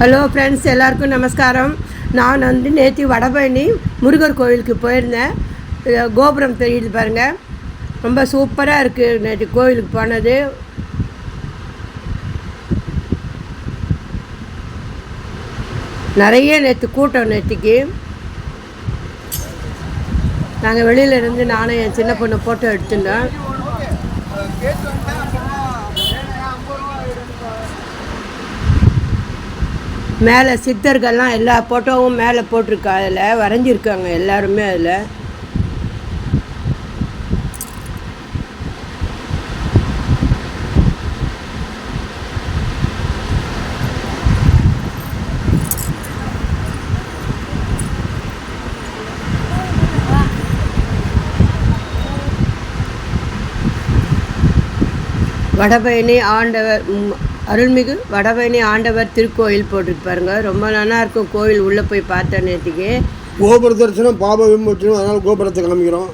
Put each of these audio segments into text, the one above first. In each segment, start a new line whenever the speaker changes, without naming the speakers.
Hello friends எல்லாருக்கும் நமஸ்காரம். நான் வந்து நேற்று வடபழனி முருகர் கோவிலுக்கு போயிருந்தேன். கோபுரம் தெரியுது பாருங்கள் ரொம்ப சூப்பராக இருக்குது நேற்று கோவிலுக்கு போனது. நிறைய நேற்று கூட்டம் நேற்றுக்கு நாங்கள் வெளியில இருந்து நானும் என் சின்ன பொண்ணு ஃபோட்டோ எடுத்துட்டோம். மேலே சித்தர்கள்லாம் எல்லா ஃபோட்டோவும் மேலே போட்டிருக்கா. அதில் வரைஞ்சிருக்காங்க எல்லாருமே அதில். வடபயணி ஆண்டவர் அருள்மிகு வடபழனி ஆண்டவர் திருக்கோயில் போட்டிருக்கு பாருங்க. ரொம்ப நல்லா இருக்கும் கோயில் உள்ளே போய் பார்த்தேன் நேற்றுக்கு
கோபுர தரிசனம் பாப விமோச்சனம் அதனால் கோபுரத்தை காமிக்கிறோம்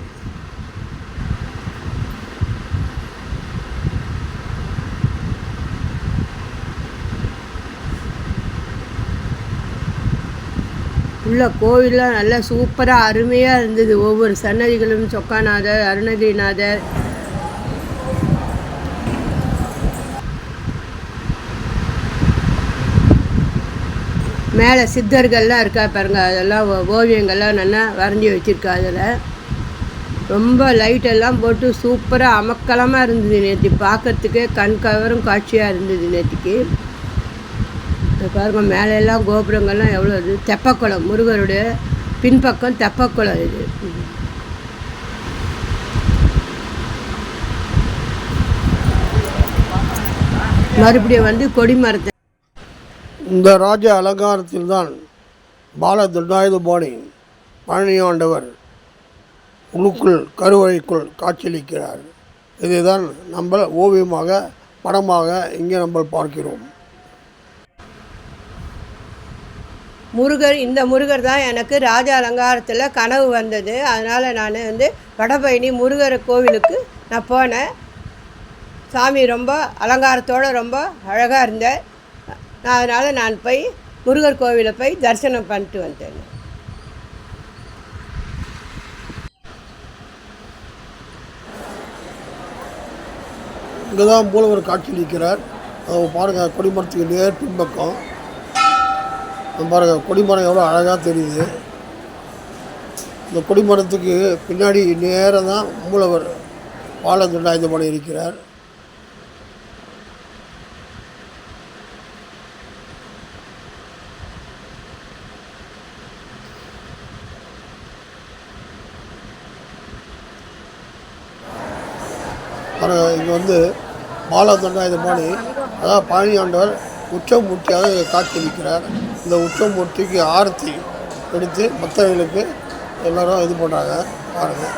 உள்ள கோவில்லாம் நல்லா சூப்பராக அருமையாக இருந்தது. ஒவ்வொரு சன்னதிகளும் சொக்காநாதர் அருணகிரிநாதர் மேலே சித்தர்கள்லாம் இருக்கா பாருங்க அதெல்லாம் ஓ- ஓவியங்கள்லாம் நல்லா வரைஞ்சி வச்சுருக்கா அதில். ரொம்ப லைட்டெல்லாம் போட்டு சூப்பராக அமக்கலமாக இருந்தது நேற்று பார்க்கறதுக்கே கண் கவரும் காட்சியாக இருந்தது நேற்றுக்கு பாருங்கள் பாருங்க மேலே எல்லாம் கோபுரங்கள்லாம் எவ்வளோ இது. தெப்பக்குளம் முருகருடைய பின்பக்கம் தெப்பக்குளம் இது. மறுபடியும் வந்து கொடி மரத்தை
இந்த ராஜ அலங்காரத்தில் தான் பால தண்டாயுதபாணி பழனியாண்டவர் உள்ளுக்குள் கருவறைக்குள் காட்சியளிக்கிறார். இதுதான் நம்ம ஓவியமாக படமாக இங்கே நம்ம பார்க்கிறோம்.
முருகர் இந்த முருகர் தான் எனக்கு ராஜ அலங்காரத்தில் கனவு வந்தது. அதனால் நான் வந்து வடபழனி முருகர் கோவிலுக்கு நான் போனேன். சாமி ரொம்ப அலங்காரத்தோடு ரொம்ப அழகாக இருந்தேன் அதனால் நான் போய் முருகர் கோவிலை போய் தரிசனம் பண்ணிட்டு வந்தேன்.
இங்கே தான் மூலவர் காட்சியளிக்கிறார் அதை பாருங்கள் கொடிமரத்துக்கு நேர் பின்பக்கம். பாருங்கள் கொடிமரம் எவ்வளோ அழகாக தெரியுது. இந்த கொடிமரத்துக்கு பின்னாடி நேராக தான் மூலவர் பால இருக்கிறார். பாருங்க இங்கே வந்து பாலா தண்டாயுதபாணி அதாவது பழனி இங்கே உச்சமூர்த்தியாக காட்சியளிக்கிறார். இந்த உச்சமூர்த்திக்கு ஆரத்தி எடுத்து பக்தர்களுக்கு எல்லோரும் இது பண்ணுறாங்க பாருங்கள்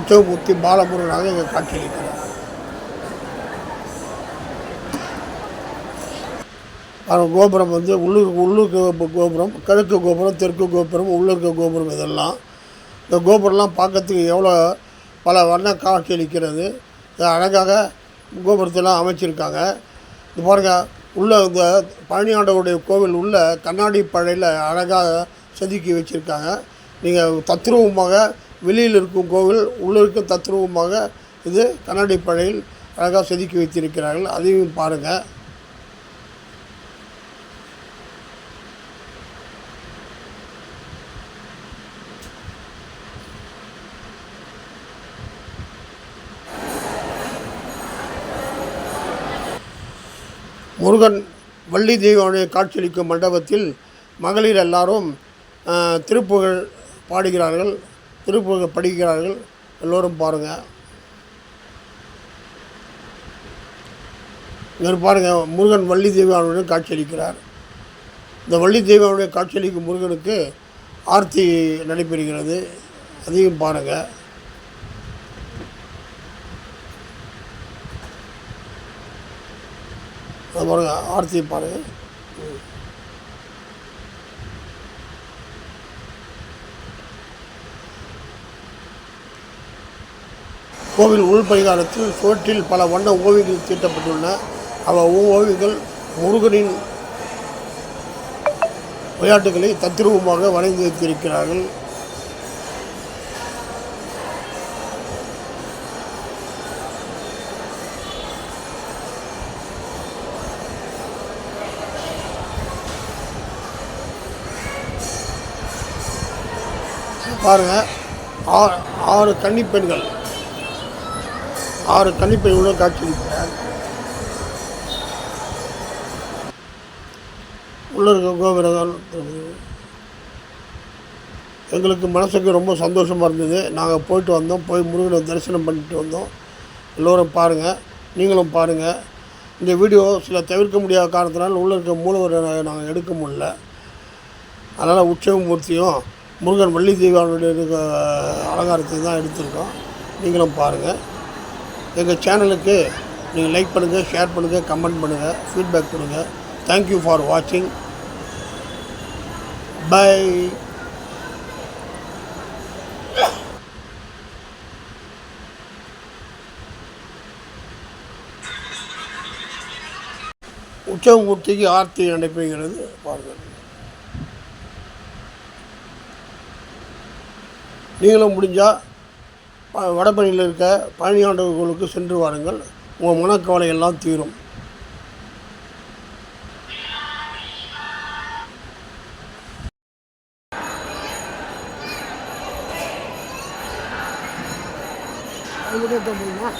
உச்சமூர்த்தி பாலமுருகனாக இங்கே காட்சியளிக்கிறார். கோபுரம் வந்து உள்ளூர் உள்ளூர் கோபுரம் கிழக்கு கோபுரம் தெற்கு கோபுரம் உள்ளூர் கோபுரம் இதெல்லாம். இந்த கோபுரம்லாம் பார்க்கறதுக்கு எவ்வளோ பல வண்ண காட்சியளிக்கிறது இது அழகாக கோபுரத்தெல்லாம் அமைச்சிருக்காங்க. இது பாருங்கள் உள்ள இந்த பழனியாண்டவருடைய கோவில் உள்ள கண்ணாடி பழையில் அழகாக செதுக்கி வச்சுருக்காங்க. நீங்கள் தத்ரூபமாக வெளியில் இருக்கும் கோவில் உள்ளே இருக்கும் தத்ரூபமாக இது கண்ணாடி பழையில் அழகாக செதுக்கி வைத்திருக்கிறார்கள். அதையும் பாருங்கள் முருகன் வள்ளி தெய்வனுடைய காட்சியளிக்கும் மண்டபத்தில் மகளிர் எல்லாரும் திருப்புகழ் பாடுகிறார்கள். திருப்புகழ் படிக்கிறார்கள். எல்லோரும் பாருங்கள் இங்கே பாருங்கள் முருகன் வள்ளி தெய்வானுடன் காட்சியளிக்கிறார். இந்த வள்ளி தெய்வானுடைய காட்சியளிக்கும் முருகனுக்கு ஆர்த்தி நடைபெறுகிறது. அதையும் பாருங்கள் அது பாருங்க ஆர்த்தி பாருங்க. கோவில் உள்பரிகாரத்தில் சுவற்றில் பல வண்ண ஓவியங்கள் தீட்டப்பட்டுள்ளன. அவ ஓவியங்கள் முருகனின் விளையாட்டுகளை தத்ரூபமாக வரைந்து பாருங்கள் ஆறு ஆறு கன்னிப் பெண்கள் ஆறு கன்னிப்பெண்களுடன் காட்சியளிக்கிறார் உள்ள இருக்க கோபுரங்கள். எங்களுக்கு மனசுக்கு ரொம்ப சந்தோஷமாக இருந்தது. நாங்கள் போயிட்டு வந்தோம். போய் முருகனை தரிசனம் பண்ணிட்டு வந்தோம். எல்லோரும் பாருங்கள் நீங்களும் பாருங்கள் இந்த வீடியோ சில தவிர்க்க முடியாத காரணத்தினால் உள்ளே இருக்க மூலவரை நாங்கள் எடுக்க முடியல. அதனால் உற்சவமூர்த்தியும் முருகன் வள்ளி தெய்வானுடைய அலங்காரத்தை தான் எடுத்திருக்கோம். நீங்களும் பாருங்கள் எங்கள் சேனலுக்கு நீங்கள் லைக் பண்ணுங்கள் ஷேர் பண்ணுங்கள் கமெண்ட் பண்ணுங்கள் ஃபீட்பேக் கொடுங்க. தேங்க்யூ ஃபார் வாட்சிங் பை உற்சவமூர்த்திக்கு ஆர்த்தி நடைபெறுகிறது பாருங்கள் நீங்களும் முடிஞ்சால் வடபழனியில் இருக்க பழனியாண்டவர் கோவிலுக்கு சென்று வாருங்கள். உங்கள் மனக்கவலை எல்லாம் தீரும்.
அது முடியுமா